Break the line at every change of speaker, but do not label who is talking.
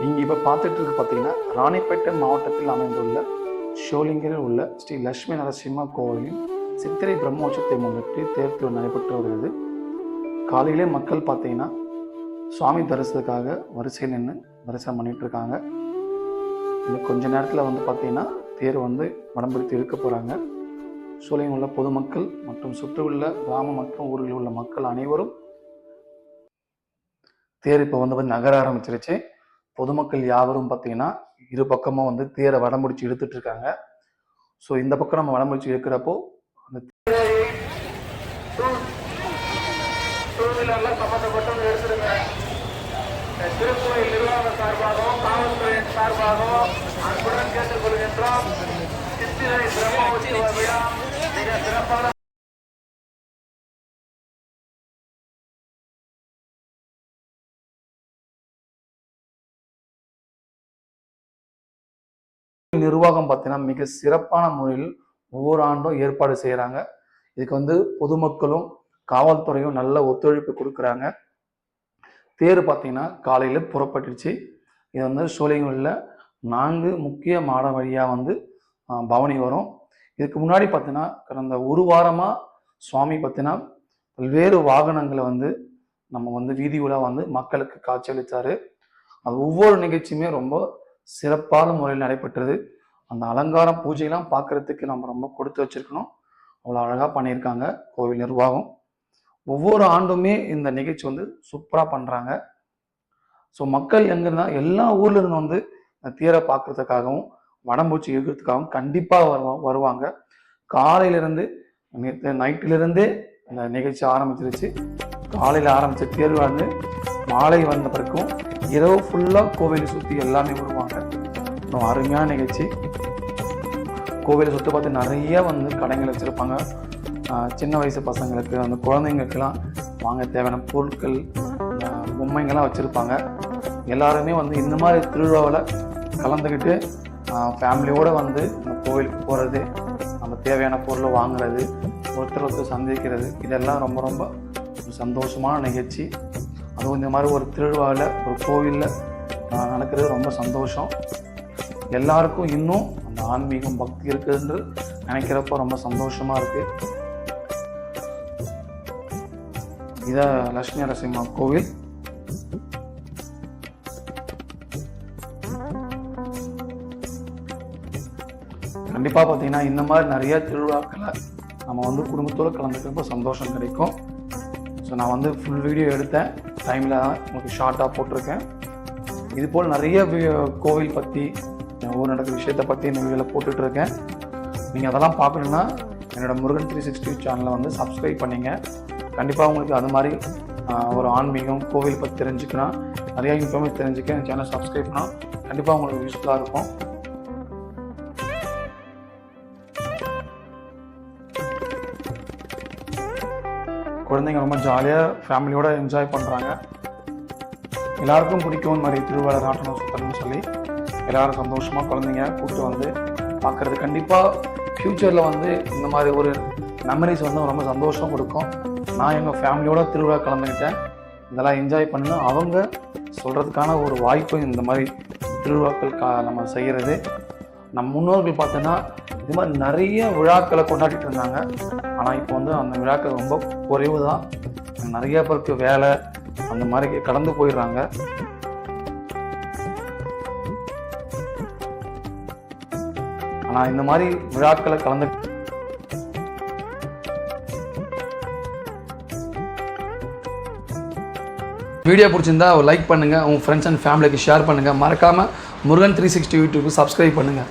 நீங்கள் இப்போ பார்த்துட்டு இருக்கு பார்த்தீங்கன்னா ராணிப்பேட்டை மாவட்டத்தில் அமைந்துள்ள ஷோலிங்கரில் உள்ள ஸ்ரீ லட்சுமி நரசிம்ம கோவிலின் சித்திரை பிரம்மோற்சவத்தை முன்னிட்டு தேர் நடைபெற்று வருகிறது. காலையிலே மக்கள் பார்த்தீங்கன்னா சுவாமி தரிசனத்துக்காக வரிசையில் நின்று தரிசனம் பண்ணிகிட்டு இருக்காங்க. இன்னும் கொஞ்ச நேரத்தில் வந்து பார்த்தீங்கன்னா தேர் வந்து வடம்பிடித்து இழுக்க போகிறாங்க சூழலில் உள்ள பொதுமக்கள் மற்றும் சுற்றியுள்ள கிராம மற்றும் ஊர்களில் உள்ள மக்கள் அனைவரும் தேர் இப்போ வந்து வந்து நகர ஆரம்பிச்சிருச்சு. பொதுமக்கள் யாவரும் பார்த்தீங்கன்னா இரு பக்கமும் வந்து தேரை வடமுடிச்சு இழுத்துட்டு இருக்காங்க. ஸோ இந்த பக்கம் நம்ம வடமுடிச்சு இருக்கிறப்போ அந்த
டூ சம்பந்தப்பட்டவங்க எடுத்துருங்க இந்த திருக்கோயில் சார்பாகவும் காவல்துறையின் சார்பாகவும் அன்புடன் கேட்டுக்கொள்கின்றோம். சித்திரை விழா மிக சிறப்பான
நிர்வாகம் பார்த்தீங்கன்னா மிக சிறப்பான முறையில் ஒவ்வொரு ஆண்டும் ஏற்பாடு செய்கிறாங்க இதுக்கு வந்து பொதுமக்களும் காவல்துறையும் நல்ல ஒத்துழைப்பு கொடுக்குறாங்க. தேர் பார்த்தீங்கன்னா காலையில் புறப்பட்டுச்சு இது வந்து சோழிங்களில் நான்கு முக்கிய மாட வழியாக வந்து பவனி வரும். இதுக்கு முன்னாடி பார்த்தீங்கன்னா கடந்த ஒரு வாரமாக சுவாமி பார்த்தீங்கன்னா பல்வேறு வாகனங்களை வந்து நம்ம வந்து வீதி உலா வந்து மக்களுக்கு காட்சியளித்தார் அது ஒவ்வொரு நிகழ்ச்சியுமே ரொம்ப சிறப்பான முறையில் நடைபெற்றது. அந்த அலங்காரம் பூஜையெல்லாம் பார்க்கறதுக்கு நம்ம ரொம்ப கொடுத்து வச்சிருக்கணும். அவ்வளோ அழகாக பண்ணியிருக்காங்க. கோவில் நிர்வாகம். ஒவ்வொரு ஆண்டுமே இந்த நிகழ்ச்சி வந்து சூப்பராக பண்ணுறாங்க ஸோ மக்கள் எங்கன்னா எல்லா ஊர்ல இருந்து வந்து தீரை தேரை பார்க்கறதுக்காகவும் வடம்பூச்சி இழுக்கிறதுக்காகவும் கண்டிப்பாக வருவா வருவாங்க. காலையிலேருந்து நேற்று நைட்டிலிருந்தே இந்த நிகழ்ச்சி ஆரம்பிச்சிருச்சு. காலையில் ஆரம்பித்த தேர்வு வந்து மாலை வந்த பிறக்கும் இரவு ஃபுல்லாக கோவிலை சுற்றி எல்லாமே வருவாங்க. இன்னும் அருமையான நிகழ்ச்சி. கோவிலை சுற்றி பார்த்து நிறைய வந்து கடைகள் வச்சுருப்பாங்க. சின்ன வயசு பசங்களுக்கு அந்த குழந்தைங்களுக்கெல்லாம் வாங்க தேவையான பொருட்கள் பொம்மைங்கள்லாம் வச்சுருப்பாங்க. எல்லாருமே வந்து இந்த மாதிரி திருவிழாவில் கலந்துக்கிட்டு ஃபேமிலியோடு வந்து நம்ம கோவிலுக்கு போகிறது நம்ம தேவையான பொருளை வாங்குறது ஒருத்தர் ஒருத்தர் சந்திக்கிறது இதெல்லாம் ரொம்ப ரொம்ப ஒரு சந்தோஷமான நிகழ்ச்சி. அதுவும் இந்த மாதிரி ஒரு திருவிழாவில் ஒரு கோவிலில் நடக்கிறது ரொம்ப சந்தோஷம். எல்லாருக்கும் இன்னும் அந்த ஆன்மீகம் பக்தி இருக்குதுன்னு நினைக்கிறப்ப ரொம்ப சந்தோஷமாக இருக்குது இதை லட்சுமி நரசிம்மா கோவில். கண்டிப்பாக பார்த்தீங்கன்னா இந்த மாதிரி நிறைய திருவிழாக்களை நம்ம வந்து குடும்பத்தோடு கலந்துக்கிறப்ப சந்தோஷம் கிடைக்கும். ஸோ நான் வந்து ஃபுல் வீடியோ எடுத்தேன். டைமில் உங்களுக்கு ஷார்ட்டாக போட்டிருக்கேன். இது போல் நிறைய கோவில் பற்றி ஊர் நடக்கிற விஷயத்தை பற்றி இந்த வீடியோவில் போட்டுட்ருக்கேன் நீங்கள் அதெல்லாம் பார்க்கணுன்னா என்னோட முருகன் த்ரீ சிக்ஸ்டி சேனலை வந்து சப்ஸ்கிரைப் பண்ணிங்க. கண்டிப்பாக உங்களுக்கு அது மாதிரி ஒரு ஆன்மீகம் கோவில் பற்றி தெரிஞ்சுக்கணும். நிறையா இன்ஃபர்மேஷன் தெரிஞ்சுக்க சேனல் சப்ஸ்கிரைப் பண்ணால் கண்டிப்பாக உங்களுக்கு யூஸ்ஃபுல்லாக இருக்கும். குழந்தைங்க ரொம்ப ஜாலியாக ஃபேமிலியோடு என்ஜாய் பண்ணுறாங்க எல்லாருக்கும் பிடிக்கும் இந்த மாதிரி திருவிழா நாட்டணும் சுத்தணும்னு சொல்லி எல்லாரும் சந்தோஷமாக குழந்தைங்க கூப்பிட்டு வந்து பார்க்குறது கண்டிப்பாக ஃப்யூச்சரில் வந்து இந்த மாதிரி ஒரு மெமரிஸ் வந்து ரொம்ப சந்தோஷம் கொடுக்கும். நான் எங்கள் ஃபேமிலியோட திருவிழா கலந்துக்கிட்டேன். இதெல்லாம் என்ஜாய் பண்ணணும். அவங்க சொல்கிறதுக்கான ஒரு வாய்ப்பு இந்த மாதிரி திருவிழாக்கள் கா நம்ம செய்கிறது நம் முன்னோர்கள் பார்த்தோன்னா இது மாதிரி நிறைய விழாக்களை கொண்டாடிட்டு இருந்தாங்க. ஆனால் இப்போ வந்து அந்த விழாக்கள் ரொம்ப குறைவு தான் நிறைய பேருக்கு வேலை அந்த மாதிரி கடந்து போயிடுறாங்க. ஆனால் இந்த மாதிரி விழாக்களை கலந்து வீடியோ பிடிச்சிருந்தா லைக் பண்ணுங்கள் உங்கள் ஃப்ரெண்ட்ஸ் அண்ட் ஃபேமிலிக்கு ஷேர் பண்ணுங்கள் மறக்காமல் Murugan three sixty YouTube subscribe பண்ணுங்கள்